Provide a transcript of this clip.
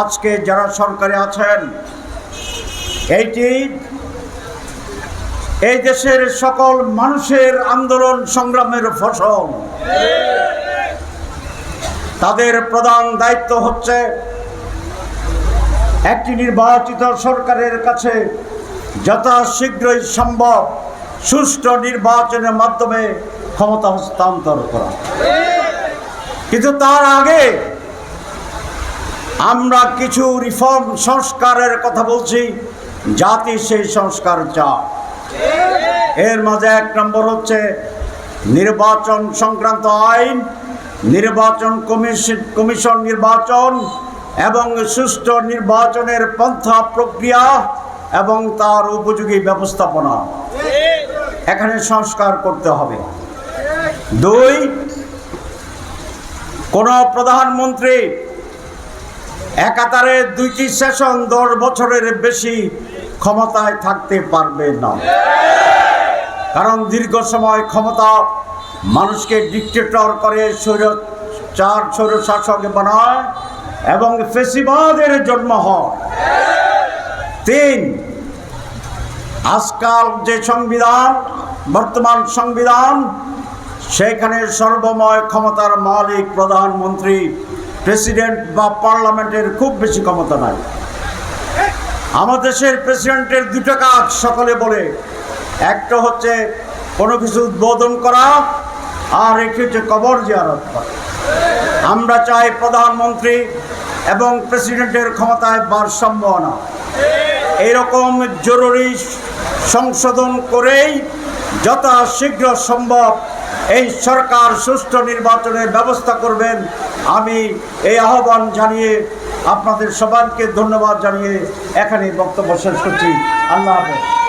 আজকে যারা সরকারে আছেন, এইটি এই দেশের সকল মানুষের আন্দোলন সংগ্রামের ফসল। তাদের প্রধান দায়িত্ব হচ্ছে একটি নির্বাচিত সরকারের কাছে যথা শীঘ্রই সম্ভব সুষ্ঠু নির্বাচনের মাধ্যমে ক্ষমতা হস্তান্তর করা। কিন্তু তার আগে আমরা কিছু রিফর্ম সংস্কারের কথা বলছি, জাতি সেই সংস্কার চায়। এর মাঝে এক নম্বর হচ্ছে নির্বাচন সংক্রান্ত আইন, নির্বাচন কমিশন কমিশন নির্বাচন এবং সুষ্ঠু নির্বাচনের পন্থা প্রক্রিয়া এবং তার উপযোগী ব্যবস্থাপনা। এখানে সংস্কার করতে হবে। দুই, কোন প্রধানমন্ত্রী একাতারে দুইটি সেশন দশ বছরের বেশি ক্ষমতায় থাকতে পারবে না। কারণ দীর্ঘ সময় ক্ষমতা মানুষকে ডিক্টেটর করে স্বৈর চার স্বৈর শাসক বানায় এবং ফেসিবাদের জন্ম হয়। তিন, আজকাল যে সংবিধান, বর্তমান সংবিধান, সেখানে সর্বময় ক্ষমতার মালিক প্রধানমন্ত্রী প্রেসিডেন্ট বা পার্লামেন্টের খুব বেশি ক্ষমতা নাই। আমাদের দেশের প্রেসিডেন্টের দুটো কাজ সকলে বলে। একটা হচ্ছে কোনো কিছু উদ্বোধন করা, আর একটি হচ্ছে কবর জিয়ারত করা। আমরা চাই প্রধানমন্ত্রী এবং প্রেসিডেন্টের ক্ষমতায় ভারসাম্য আনা। এইরকম জরুরি সংশোধন করেই যত শীঘ্র সম্ভব এই সরকার সুষ্ঠু নির্বাচনের ব্যবস্থা করবেন। আমি এই আহ্বান জানিয়ে আপনাদের সবাইকে ধন্যবাদ জানিয়ে এখানে বক্তব্য শেষ করছি। আল্লাহ হাফেজ।